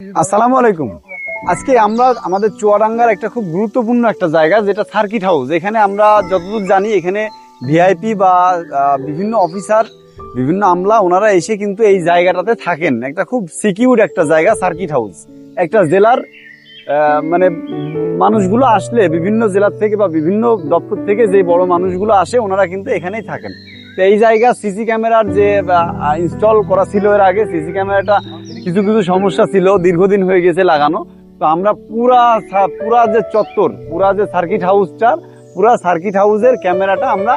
আসসালামু আলাইকুম। আজকে আমরা আমাদের চুয়াডাঙ্গার একটা খুব গুরুত্বপূর্ণ একটা জায়গা, যেটা সার্কিট হাউস। এখানে আমরা যতদূর জানি, এখানে ভিআইপি বা বিভিন্ন অফিসার, বিভিন্ন আমলা, ওনারা এসে কিন্তু এই জায়গাটাতে থাকেন। একটা খুব সিকিউর একটা জায়গা, সার্কিট হাউস। একটা জেলার মানে মানুষগুলো আসলে, বিভিন্ন জেলার থেকে বা বিভিন্ন দপ্তর থেকে যে বড় মানুষগুলো আসে, ওনারা কিন্তু এখানেই থাকেন। তো এই জায়গা সিসি ক্যামেরার যে ইনস্টল করা ছিল এর আগে, সিসি ক্যামেরাটা কিছু কিছু সমস্যা ছিল, দীর্ঘদিন হয়ে গেছে লাগানো। তো আমরা পুরা পুরা যে চত্বর, পুরা যে সার্কিট হাউসটার পুরা সার্কিট হাউসের ক্যামেরাটা আমরা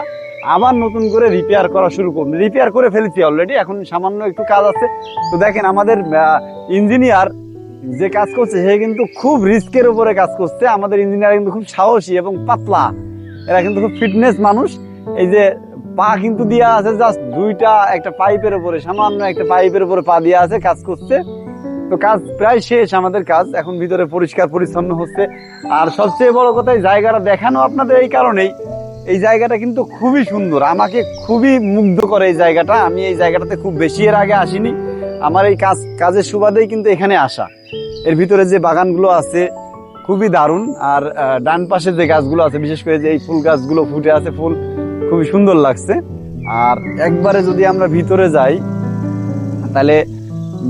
আবার নতুন করে রিপেয়ার করা শুরু করব রিপেয়ার করে ফেলেছি অলরেডি এখন সামান্য একটু কাজ আছে। তো দেখেন আমাদের ইঞ্জিনিয়ার যে কাজ করছে, সে কিন্তু খুব রিস্কের উপরে কাজ করছে। আমাদের ইঞ্জিনিয়ার কিন্তু খুব সাহসী এবং পাতলা। এরা কিন্তু খুব ফিটনেস মানুষ। এই যে পা কিন্তু দেওয়া আছে জাস্ট দুইটা, একটা পাইপের উপরে, সামান্য একটা পাইপের উপরে পা দেওয়া আছে, কাজ করছে। তো কাজ প্রায় শেষ আমাদের কাজ, এখন ভিতরে পরিষ্কার পরিচ্ছন্ন হচ্ছে। আর সবচেয়ে বড় কথা জায়গাটা দেখানো আপনাদের এই কারণেই। এই জায়গাটা কিন্তু খুবই সুন্দর, আমাকে খুবই মুগ্ধ করে এই জায়গাটা। আমি এই জায়গাটাতে খুব বেশি এর আগে আসিনি। আমার এই কাজ, কাজের সুবাদেই কিন্তু এখানে আসা। এর ভিতরে যে বাগানগুলো আছে, খুবই দারুণ। আর ডান পাশে যে গাছগুলো আছে, বিশেষ করে যে এই ফুল গাছগুলো ফুটে আছে, ফুল খুবই সুন্দর লাগছে। আর একবারে যদি আমরা ভিতরে যাই, তাহলে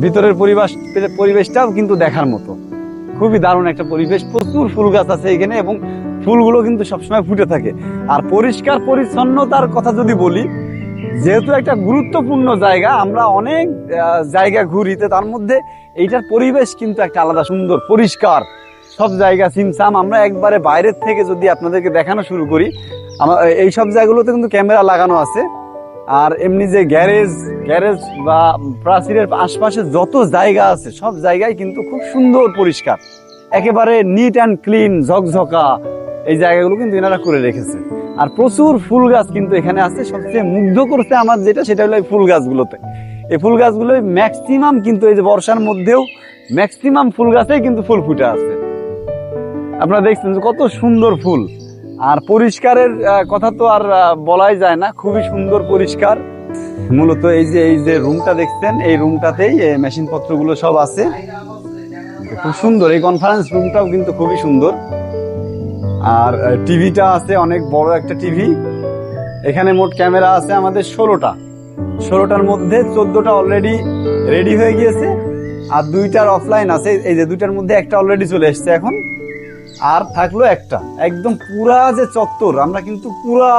ভিতরের পরিবেশ, পরিবেশটাও কিন্তু দেখার মতো। খুবই দারুণ একটা পরিবেশ। প্রচুর ফুল গাছ আছে এখানে এবং ফুলগুলো কিন্তু সবসময় ফুটে থাকে। আর পরিষ্কার পরিচ্ছন্নতার কথা যদি বলি, যেহেতু একটা গুরুত্বপূর্ণ জায়গা, আমরা অনেক জায়গা ঘুরি, তো তার মধ্যে এইটার পরিবেশ কিন্তু একটা আলাদা সুন্দর, পরিষ্কার। সব জায়গা সিমসাম আমরা একবারে বাইরের থেকে যদি আপনাদেরকে দেখানো শুরু করি এই সব জায়গাগুলোতে কিন্তু ক্যামেরা লাগানো আছে। আর এমনি যে গ্যারেজ গ্যারেজ বা প্রাচীরের আশপাশে যত জায়গা আছে, সব জায়গায় কিন্তু খুব সুন্দর পরিষ্কার। একেবারে নিট অ্যান্ড ক্লিন ঝকঝকা, এই জায়গাগুলো কিন্তু এনারা করে রেখেছে। আর প্রচুর ফুল গাছ কিন্তু এখানে আছে। সবচেয়ে মুগ্ধ করছে আমার যেটা, সেটা হলো ফুল গাছগুলোতে। এই ফুল গাছগুলো ম্যাক্সিমাম কিন্তু এই যে বর্ষার মধ্যেও ম্যাক্সিমাম ফুল গাছেই কিন্তু ফুল ফুটে আছে। আপনারা দেখছেন যে কত সুন্দর ফুল। আর পরিষ্কারের কথা তো আর বলাই যায় না। খুবই সুন্দর পরিষ্কার। মূলত এই যে এই যে রুমটা দেখছেন, এই রুমটাতেই মেশিন পত্রগুলো সব আছে। খুব সুন্দর। এই কনফারেন্স রুমটাও কিন্তু খুবই সুন্দর। আর টিভিটা আছে, অনেক বড় একটা টিভি এখানে মোট ক্যামেরা আছে আমাদের ষোলোটা। ষোলোটার মধ্যে চোদ্দটা অলরেডি রেডি হয়ে গিয়েছে। আর দুইটার অফলাইন আছে। এই যে দুইটার মধ্যে একটা অলরেডি চলে এসছে এখন। আর থাকল একটা। একদম পুরা যে চত্বর, আমরা কিন্তু পুরা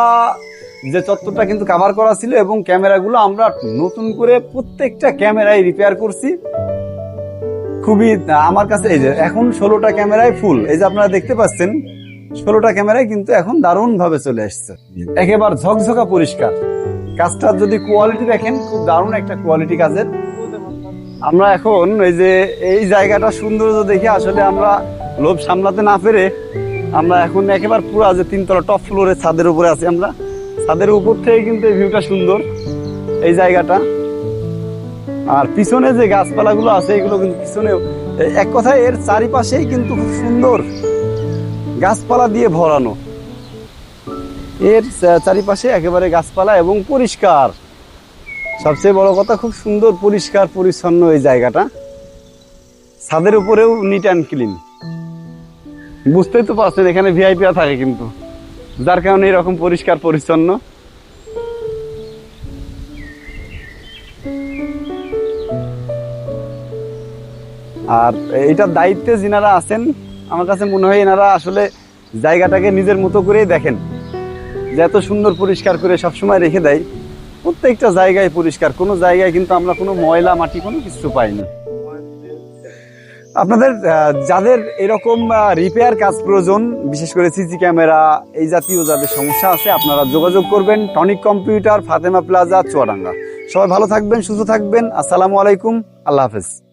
যে চত্বরটা কিন্তু কাভার করা ছিল এবং ক্যামেরাগুলো আমরা নতুন করে প্রত্যেকটা ক্যামেরায় রিপেয়ার করছি। খুবই, আমার কাছে এই যে এখন ষোলোটা ক্যামেরায় ফুল এই যে আপনারা দেখতে পাচ্ছেন, ষোলোটা ক্যামেরায় কিন্তু এখন দারুণ ভাবে চলে আসছে। একেবারে ঝকঝকা পরিষ্কার। কাজটার যদি কোয়ালিটি দেখেন, খুব দারুণ একটা কোয়ালিটি কাজের। আমরা এখন এই যে, এই জায়গাটা সৌন্দর্য দেখে আসলে আমরা লোভ সামলাতে না পেরে আমরা এখন একেবারে পুরো যে তিনতলা টপ ফ্লোরে ছাদের উপরে আছি আমরা। ছাদের উপর থেকে কিন্তু এই ভিউটা সুন্দর, এই জায়গাটা। আর পিছনে যে গাছপালাগুলো আছে, এগুলো কিন্তু পিছনেও এক কথায় এর চারিপাশেই কিন্তু খুব সুন্দর গাছপালা দিয়ে ভরানো। এর চারিপাশে একেবারে গাছপালা এবং পরিষ্কার। সবচেয়ে বড় কথা, খুব সুন্দর, পরিষ্কার, পরিচ্ছন্ন এই জায়গাটা। ছাদের উপরেও নিট অ্যান্ড ক্লিন বুঝতেই তো পারছেন, এখানে ভিআইপিরা থাকে কিন্তু। যার কারণে এরকম পরিষ্কার, পরিচ্ছন্ন। আর এইটার দায়িত্বে যিনারা আছেন, আমার কাছে মনে হয় এনারা আসলে জায়গাটাকে নিজের মতো করেই দেখেন। যে এত সুন্দর পরিষ্কার করে সবসময় রেখে দেয়। প্রত্যেকটা জায়গায় পরিষ্কার। কোনো জায়গায় কিন্তু আমরা কোনো ময়লা, মাটি কোনো কিছু পাইনি আপনাদের যাদের এরকম রিপেয়ার কাজ প্রয়োজন, বিশেষ করে সিসি ক্যামেরা এই জাতীয় যাদের সমস্যা আছে, আপনারা যোগাযোগ করবেন Tonic computer Fatema plaza Chuadanga. সবাই ভালো থাকবেন, সুস্থ থাকবেন। আসসালামু আলাইকুম, আল্লাহ হাফেজ।